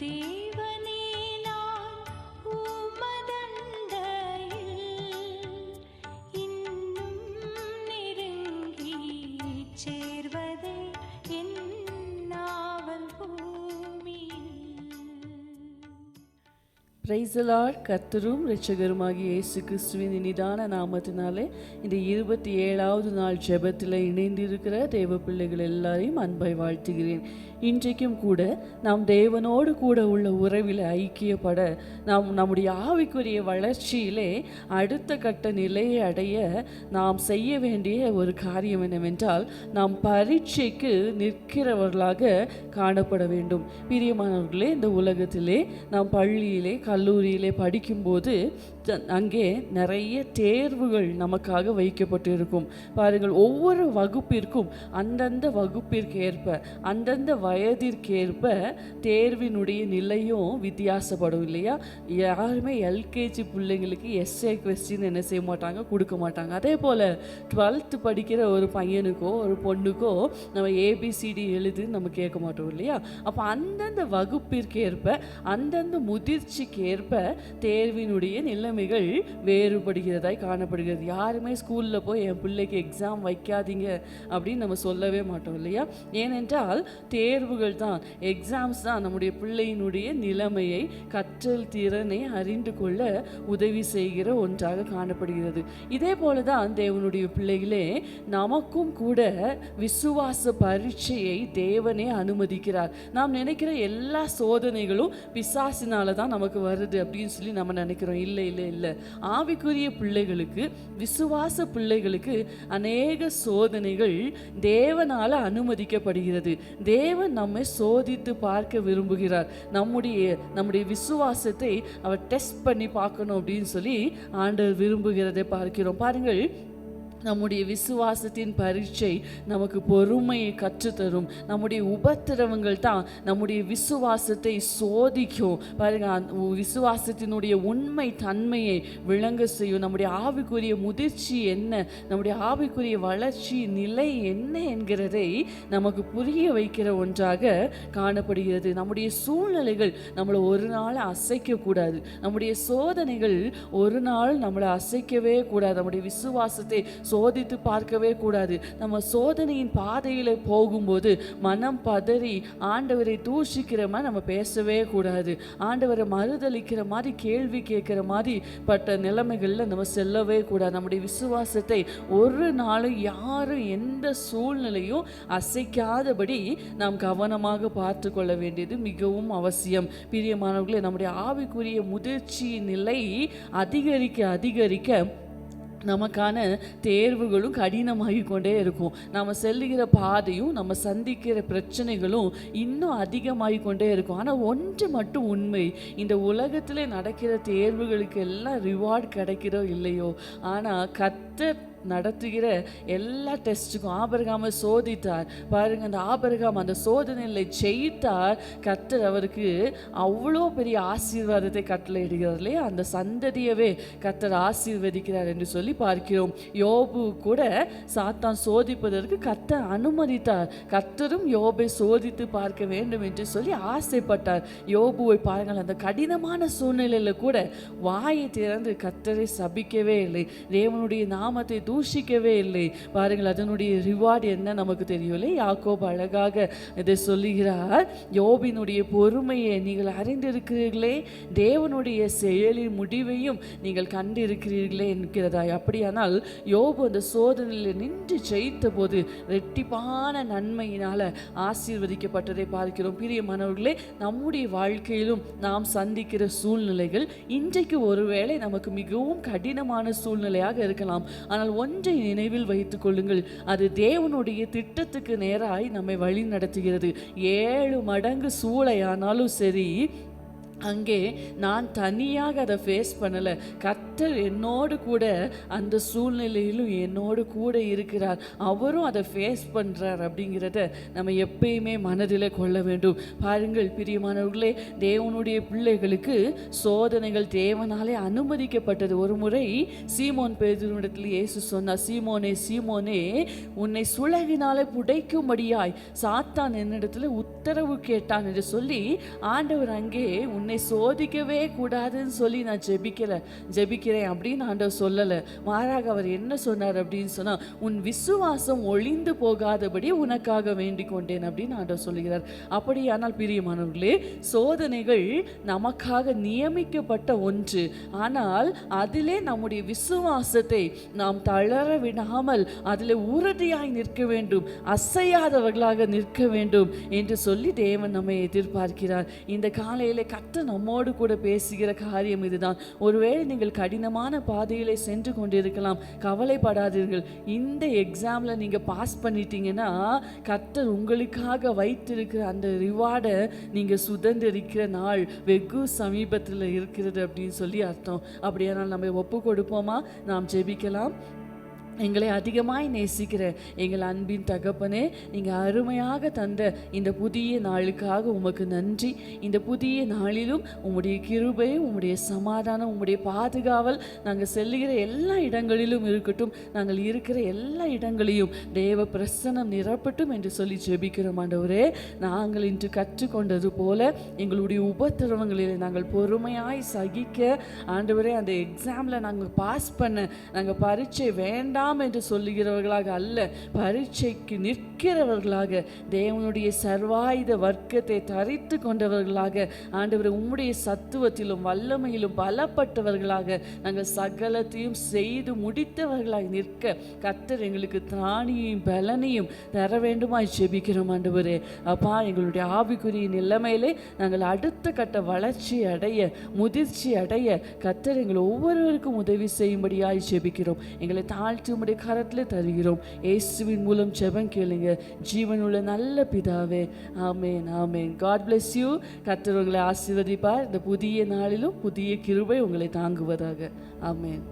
தேவனே பிரைசலார் கத்தரும் இரட்சகருமாகிய இயேசு கிறிஸ்துவின் இனிதான நாமத்தினாலே இந்த இருபத்தி ஏழாவது நாள் ஜெபத்தில் இணைந்திருக்கிற தேவ பிள்ளைகள் எல்லாரையும் அன்பை வாழ்த்துகிறேன். இன்றைக்கும் கூட நாம் தேவனோடு கூட உள்ள உறவில் ஐக்கியப்பட நாம் நம்முடைய ஆவிக்குரிய வளர்ச்சியிலே அடுத்த கட்ட நிலையை அடைய நாம் செய்ய வேண்டிய ஒரு காரியம் என்னவென்றால் நாம் பரீட்சைக்கு நிற்கிறவர்களாக காணப்பட வேண்டும். பிரியமானவர்களே இந்த உலகத்திலே நாம் பள்ளியிலே கல்லூரியிலே படிக்கும்போது அங்கே நிறைய தேர்வுகள் நமக்காக வைக்கப்பட்டிருக்கும். பாருங்கள் ஒவ்வொரு வகுப்பிற்கும் அந்தந்த வகுப்பிற்கு ஏற்ப அந்தந்த வயதிற்கேற்ப தேர்வினுடைய நிலையும் வித்தியாசப்படும் இல்லையா? யாருமே எல்கேஜி பிள்ளைங்களுக்கு எஸ்ஏ கொஸ்டின் என்ன செய்ய மாட்டாங்க கொடுக்க மாட்டாங்க. அதே போல் டுவெல்த்து படிக்கிற ஒரு பையனுக்கோ ஒரு பொண்ணுக்கோ நம்ம ஏபிசிடி எழுது நம்ம கேட்க மாட்டோம் இல்லையா? அப்போ அந்தந்த வகுப்பிற்கேற்ப அந்தந்த முதிர்ச்சிக்கேற்ப தேர்வினுடைய நிலை நிலைமைகள் வேறுபடுகிறதாய் காணப்படுகிறது. யாருமே ஸ்கூலில் போய் என் பிள்ளைக்கு எக்ஸாம் வைக்காதீங்க அப்படின்னு நம்ம சொல்லவே மாட்டோம் இல்லையா? ஏனென்றால் தேர்வுகள் தான் எக்ஸாம்ஸ் தான் நம்முடைய பிள்ளையினுடைய நிலைமையை கற்றல் திறனை அறிந்து கொள்ள உதவி செய்கிற ஒன்றாக காணப்படுகிறது. இதே போல தான் தேவனுடைய பிள்ளைகளே நமக்கும் கூட விசுவாச பரீட்சையை தேவனே அனுமதிக்கிறார். நாம் நினைக்கிற எல்லா சோதனைகளும் பிசாசினால தான் நமக்கு வருது அப்படின்னு சொல்லி நம்ம நினைக்கிறோம். இல்லை இல்லை இல்லை ஆவிக்குரிய பிள்ளைகளுக்கு விசுவாச பிள்ளைகளுக்கு அநேக சோதனைகள் தேவனால அனுமதிக்கப்படுகிறது. தேவன் நம்மை சோதித்து பார்க்க விரும்புகிறார். நம்முடைய நம்முடைய விசுவாசத்தை அவர் டெஸ்ட் பண்ணி பார்க்கணும் அப்படின்னு சொல்லி ஆண்டவர் விரும்புகிறதை பார்க்கிறோம். பாருங்கள் நம்முடைய விசுவாசத்தின் பரீட்சை நமக்கு பொறுமையை கற்றுத்தரும். நம்முடைய உபத்திரவங்கள் தான் நம்முடைய விசுவாசத்தை சோதிக்கும். பாருங்க விசுவாசத்தினுடைய உண்மை தன்மையை விளங்க செய்யும். நம்முடைய ஆவிக்குரிய முதிர்ச்சி என்ன? நம்முடைய ஆவிக்குரிய வளர்ச்சி நிலை என்ன என்கிறதை நமக்கு புரிய வைக்கிற ஒன்றாக காணப்படுகிறது. நம்முடைய சூழ்நிலைகள் நம்மளை ஒரு நாள் அசைக்கக்கூடாது. நம்முடைய சோதனைகள் ஒரு நாள் நம்மளை அசைக்கவே கூடாது. நம்முடைய விசுவாசத்தை சோதித்து பார்க்கவே கூடாது. நம்ம சோதனையின் பாதையில் போகும்போது மனம் பதறி ஆண்டவரை தூஷிக்கிற மாதிரி நம்ம பேசவே கூடாது. ஆண்டவரை மறுதளிக்கிற மாதிரி கேள்வி கேட்குற மாதிரி பட்ட நிலைமைகளில் நம்ம செல்லவே கூடாது. நம்முடைய விசுவாசத்தை ஒரு நாளும் யாரும் எந்த சூழ்நிலையும் அசைக்காதபடி நாம் கவனமாக பார்த்து கொள்ள வேண்டியது மிகவும் அவசியம். பிரியமானவர்களே நம்முடைய ஆவிக்குரிய முதிர்ச்சி நிலை அதிகரிக்க அதிகரிக்க நமக்கான தேர்வுகளும் கடினமாகி கொண்டே இருக்கும். நம்ம செல்லுகிற பாதையும் நம்ம சந்திக்கிற பிரச்சனைகளும் இன்னும் அதிகமாகி கொண்டே இருக்கும். ஆனால் ஒன்று மட்டும் உண்மை இந்த உலகத்தில் நடக்கிற தேர்வுகளுக்கு எல்லாம் ரிவார்ட் கிடைக்கிறோ இல்லையோ? ஆனால் கத்த நடத்துகிற எல்லா டெஸ்ட்டுக்கும் ஆபரகாமை சோதித்தார். பாருங்க அந்த ஆபரகாம் அந்த சோதனையில் ஜெயித்தார். கத்தர் அவருக்கு அவ்வளோ பெரிய ஆசீர்வாதத்தை கட்டளையிடுகிறார் இல்லையா? அந்த சந்ததியவே கத்தர் ஆசீர்வதிக்கிறார் என்று சொல்லி பார்க்கிறோம். யோபு கூட சாத்தான் சோதிப்பதற்கு கத்தர் அனுமதித்தார். கத்தரும் யோபை சோதித்து பார்க்க வேண்டும் என்று சொல்லி ஆசைப்பட்டார். யோபுவை பாருங்கள் அந்த கடினமான சூழ்நிலையில் கூட வாயை திறந்து கத்தரை சபிக்கவே இல்லை. தேவனுடைய நாமத்தை தூஷிக்கவே இல்லை. பாருங்கள் அதனுடைய ரிவார்டு என்ன நமக்கு தெரியவில்லை. யாக்கோப் அழகாக இதை சொல்லுகிறார். யோபினுடைய பொறுமையை நீங்கள் அறிந்திருக்கிறீர்களே. தேவனுடைய செயலின் முடிவையும் நீங்கள் கண்டிருக்கிறீர்களே என்கிறதாய். அப்படியானால் யோபு அந்த சோதனையில் நின்று ஜெயித்த போது ரெட்டிப்பான நன்மையினால் ஆசீர்வதிக்கப்பட்டதை பார்க்கிறோம். பிரியமானவர்களே நம்முடைய வாழ்க்கையிலும் நாம் சந்திக்கிற சூழ்நிலைகள் இன்றைக்கு ஒருவேளை நமக்கு மிகவும் கடினமான சூழ்நிலையாக இருக்கலாம். ஆனால் ஒன்றை நினைவில் வைத்துக் கொள்ளுங்கள். அது தேவனுடைய திட்டத்துக்கு நேராய் நம்மை வழி நடத்துகிறது. ஏழு மடங்கு சூளையானாலும் சரி அங்கே நான் தனியாக அதை ஃபேஸ் பண்ணலை. கத்த கர்த்தர் என்னோடு கூட அந்த சூழ்நிலையிலும் என்னோடு கூட இருக்கிறார். அவரும் அதை ஃபேஸ் பண்ணுறார் அப்படிங்கிறத நம்ம எப்பயுமே மனதில் கொள்ள வேண்டும். பாருங்கள் பிரியமானவர்களே தேவனுடைய பிள்ளைகளுக்கு சோதனைகள் தேவனாலே அனுமதிக்கப்பட்டது. ஒரு முறை சீமோன் பேதுருவிடத்தில் இயேசு சொன்னார் சீமோனே சீமோனே உன்னை சுழகினாலே புடைக்கும்படியாய் சாத்தான் என்னிடத்துல உத்தரவு கேட்டான் என்று சொல்லி ஆண்டவர் அங்கே உன்னை சோதிக்கவே கூடாதுன்னு சொல்லி நான் ஜெபிக்கல இருக்கிறேன் அப்படின்னு ஆண்டவர் சொல்லலை. மாறாக அவர் என்ன சொன்னார் அப்படின்னு சொன்னால் உன் விசுவாசம் ஒளிந்து போகாதபடி உனக்காக வேண்டிக் கொண்டேன் அப்படின்னு ஆண்டவர் சொல்லுகிறார். அப்படியானால் பிரியமானவர்களே சோதனைகள் நமக்காக நியமிக்கப்பட்ட ஒன்று. ஆனால் அதிலே நம்முடைய விசுவாசத்தை நாம் தளர விடாமல் அதில் உறுதியாய் நிற்க வேண்டும் அசையாதவர்களாக நிற்க வேண்டும் என்று சொல்லி தேவன் நம்மை எதிர்பார்க்கிறார். இந்த காலையில் கத்த நம்மோடு கூட பேசுகிற காரியம் இதுதான். ஒருவேளை நீங்கள் கடினமான பாதையிலே சென்று கொண்டிருக்கலாம். கவலைப்படாதீர்கள். இந்த எக்ஸாமில் நீங்கள் பாஸ் பண்ணிட்டீங்கன்னா கர்த்தர் உங்களுக்காக வைத்திருக்கிற அந்த ரிவார்டை நீங்கள் சுதந்திரிக்கிற நாள் வெகு சமீபத்தில் இருக்கிறது அப்படின்னு சொல்லி அர்த்தம். அப்படியானால் நம்ம ஒப்பு கொடுப்போமா? நாம் ஜெபிக்கலாம். எங்களை அதிகமாய் நேசிக்கிற எங்கள் அன்பின் தகப்பனே நீங்கள் அருமையாக தந்த இந்த புதிய நாளுக்காக உமக்கு நன்றி. இந்த புதிய நாளிலும் உம்முடைய கிருபை உம்முடைய சமாதானம் உம்முடைய பாதுகாவல் நாங்கள் செல்லுகிற எல்லா இடங்களிலும் இருக்கட்டும் நாங்கள் இருக்கிற எல்லா இடங்களையும் தேவ பிரசனம் நிரப்பட்டும் என்று சொல்லி ஜெபிக்கிறோம் ஆண்டவரே. நாங்கள் இன்று கற்றுக்கொண்டது போல எங்களுடைய உபத்திரவங்களில் நாங்கள் பொறுமையாய் சகிக்க ஆண்டவரே அந்த எக்ஸாமில் நாங்கள் பாஸ் பண்ண நாங்கள் பரீட்சை வேண்டாம் என்று சொல்லுகிறவர்களாக அல்ல பரீட்சைக்கு நிற்கிறவர்களாக தேவனுடைய சர்வாயுத வர்க்கத்தை தரித்து கொண்டவர்களாக ஆண்டவர் உம்முடைய சத்துவத்திலும் வல்லமையிலும் பலப்பட்டவர்களாக நாங்கள் சகலத்தையும் செய்து முடித்தவர்களாய் நிற்க கத்தர் எங்களுக்கு திராணியையும் பலனையும் தர வேண்டுமாய் ஜெபிக்கிறோம் ஆண்டவரே. அப்பா எங்களுடைய ஆவிக்குரிய நிலைமையிலே நாங்கள் அடுத்த கட்ட வளர்ச்சி அடைய முதிர்ச்சி அடைய கத்தர் எங்கள் ஒவ்வொருவருக்கும் உதவி செய்யும்படியாய் ஜெபிக்கிறோம். எங்களை தாழ்த்தி உம்முடைய கரத்தில் தருகிறோம். இயேசுவின் மூலம் ஜெபம் கேளுங்க. உள்ள நல்ல பிதாவே ஆமேன் ஆமேன். காட் bless யூ கத்தர் உங்களை ஆசீர்வதிப்பார். இந்த புதிய நாளிலும் புதிய கிருபை உங்களை தாங்குவதாக. ஆமேன்.